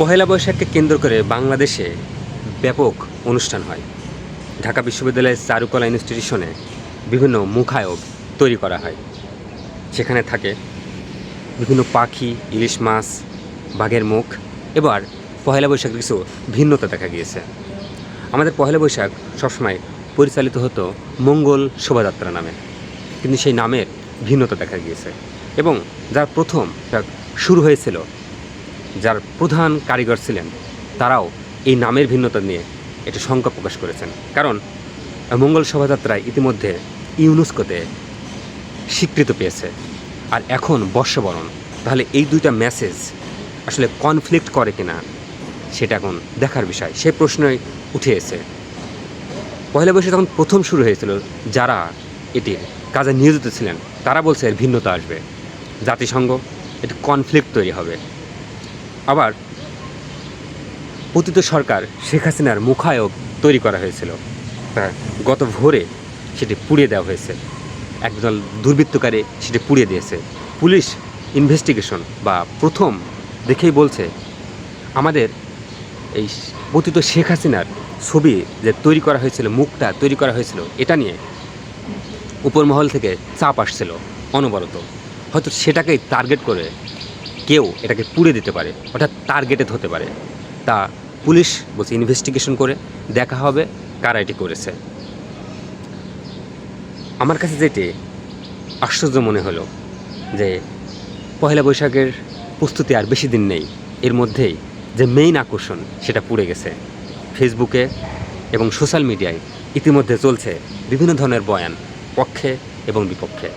পহেলা বৈশাখকে কেন্দ্র করে বাংলাদেশে ব্যাপক অনুষ্ঠান হয়। ঢাকা বিশ্ববিদ্যালয়ের চারুকলা ইনস্টিটিউশনে বিভিন্ন মুখায়ব তৈরি করা হয়। সেখানে থাকে বিভিন্ন পাখি, ইলিশ মাছ, বাঘের মুখ, এবার পহেলা বৈশাখ কিছু ভিন্নতা দেখা গিয়েছে। আমাদের পহেলা বৈশাখ সবসময় পরিচালিত হতো মঙ্গল শোভাযাত্রা নামে। কিন্তু সেই নামের ভিন্নতা দেখা গিয়েছে এবং যার প্রথম শুরু হয়েছিল যার প্রধান কারিগর ছিলেন, তারাও এই নামের ভিন্নতা নিয়ে এটা শঙ্কা প্রকাশ করেছেন। কারণ, মঙ্গল শোভাযাত্রায় ইতিমধ্যে ইউনেস্কোতে স্বীকৃত পেয়েছে। আর এখন বর্ষবরণ, তাহলে এই দুইটা মেসেজ আসলে কনফ্লিক্ট করে কিনা, সেটা এখন দেখার বিষয়। সে প্রশ্নই উঠে এসে পয়লা বৈশাখ যখন প্রথম শুরু হয়েছিল, যারা এটির কাজে নিয়োজিত ছিলেন, তারা বলছে এর ভিন্নতা আসবে। জাতিসংঘ এটি কনফ্লিক্ট তৈরি হবে। আবার পতিত সরকার শেখ হাসিনার মুখায়ব তৈরি করা হয়েছিল। তা গত ভোরে সেটি পুড়িয়ে দেওয়া হয়েছে। একদল দুর্বৃত্তকারী সেটি পুড়িয়ে দিয়েছে। পুলিশ ইনভেস্টিগেশন বা প্রথম দেখেই বলছে আমাদের এই পতিত শেখ হাসিনার ছবি যে তৈরি করা হয়েছিল মুখটা তৈরি করা হয়েছিল এটা নিয়ে উপরমহল থেকে চাপ আসছিল অনবরত। হয়তো সেটাকেই টার্গেট করে কেউ এটাকে পুড়ে দিতে পারে, অর্থাৎ টার্গেটেড হতে পারে। তা পুলিশ বলছে ইনভেস্টিগেশন করে, দেখা হবে কারা এটি করেছে। আমার কাছে যেটি আশ্চর্য মনে হলো যে পয়লা বৈশাখের প্রস্তুতি আর বেশি দিন নেই। এর মধ্যেই যে মেইন আকর্ষণ সেটা পুড়ে গেছে। ফেসবুকে এবং সোশ্যাল মিডিয়ায় ইতিমধ্যে চলছে বিভিন্ন ধরনের বয়ান, পক্ষে এবং বিপক্ষে।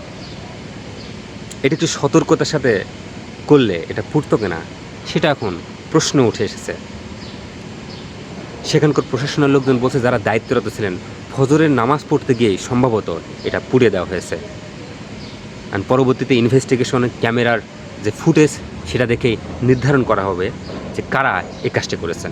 এটা একটু সতর্কতার সাথে করলে এটা ফুটতো কিনা, সেটা এখন প্রশ্ন উঠে এসেছে। সেখানকার প্রশাসনের লোকজন বলছে যারা দায়িত্বরত ছিলেন, ফজরের নামাজ পড়তে গিয়েই সম্ভবত এটা পুড়ে দেওয়া হয়েছে। আর পরবর্তীতে ইনভেস্টিগেশনের ক্যামেরার যে ফুটেজ, সেটা দেখেই নির্ধারণ করা হবে যে কারা এই কাজটি করেছেন।